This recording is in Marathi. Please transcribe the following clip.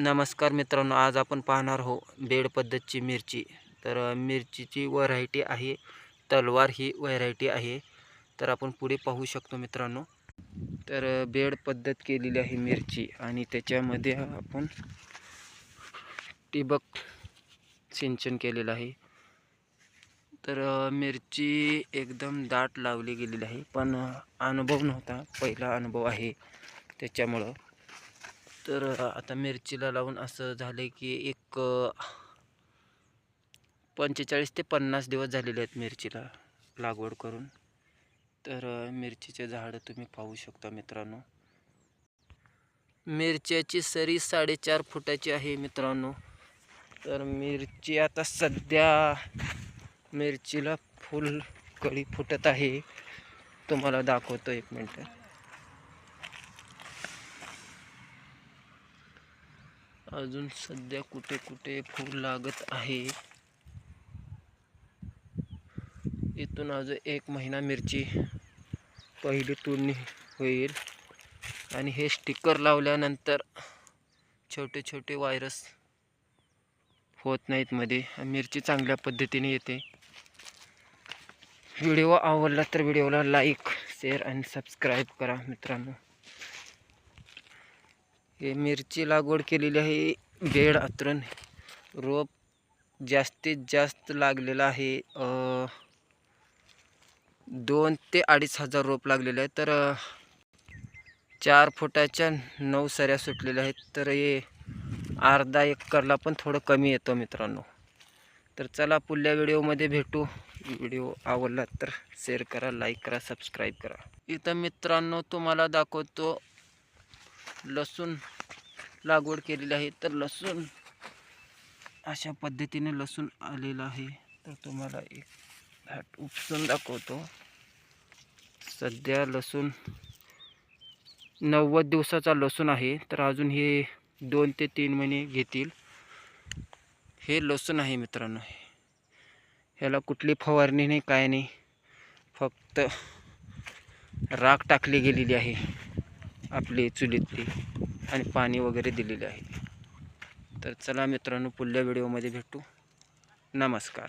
नमस्कार मित्रांनो आज आपण पाहणार हो बेड पद्धतची मिरची. तर मिरचीची व्हरायटी आहे तलवार ही व्हरायटी आहे. तर आपण पुढे पाहू शकतो मित्रांनो. तर बेड पद्धत केलेली आहे मिरची आणि त्याच्यामध्ये आपण ठिबक सिंचन केलेलं आहे. तर मिरची एकदम दाट लावली गेलेली आहे पण अनुभव नव्हता. पहिला अनुभव आहे त्याच्यामुळं. तर आता मिरचीला लावून असं झालं की एक पंचेचाळीस ते पन्नास दिवस झालेले आहेत मिरचीला लागवड करून. तर मिरचीचे झाडं तुम्ही पाहू शकता मित्रांनो. मिरच्याची सरी साडेचार फुटाची आहे मित्रांनो. तर मिरची आता सध्या मिरचीला फुल कळी फुटत आहे. तुम्हाला दाखवतो एक मिनटं. अजून सध्या कुठे कुठे फूल लागत आहे? इथून अजून एक महिना मिरची पहिली तोडणी होईल. आणि हे स्टिकर लावल्यानंतर छोटे छोटे व्हायरस होत नाहीत मध्ये. मिरची चांगल्या पद्धतीने येते. व्हिडिओ आवडला तर व्हिडिओला लाईक शेअर आणि सबस्क्राईब करा मित्रांनो. हे मिरची लागवड केलेली आहे. बेड आतरण रोप जास्तीत जास्त लागलेलं आहे दोन ते अडीच हजार रोप लागलेले आहे तर चार फुटाच्या नऊ सऱ्या सुटलेल्या आहेत. तर हे अर्धा एकरला पण थोडं कमी येतो मित्रांनो. तर चला पुढल्या व्हिडिओमध्ये भेटू. व्हिडिओ आवडला तर शेअर करा लाईक करा सबस्क्राईब करा. इथं मित्रांनो तुम्हाला दाखवतो लसूण लागवड केलेली आहे. तर लसूण अशा पद्धतीने लसूण आलेला आहे. तर तुम्हाला एक फॅट उपसून दाखवतो. सध्या लसूण नव्वद दिवसाचा लसूण आहे. तर अजून हे दोन ते तीन महिने घेतील. हे लसूण आहे मित्रांनो. ह्याला कुठली फवारणी नाही काय नाही. फक्त राख टाकली गेलेली आहे. आपली चुलीतली आणि पाणी वगैरे दिलेले आहे. तर चला मित्रांनो पुढल्या व्हिडिओमध्ये भेटू. नमस्कार.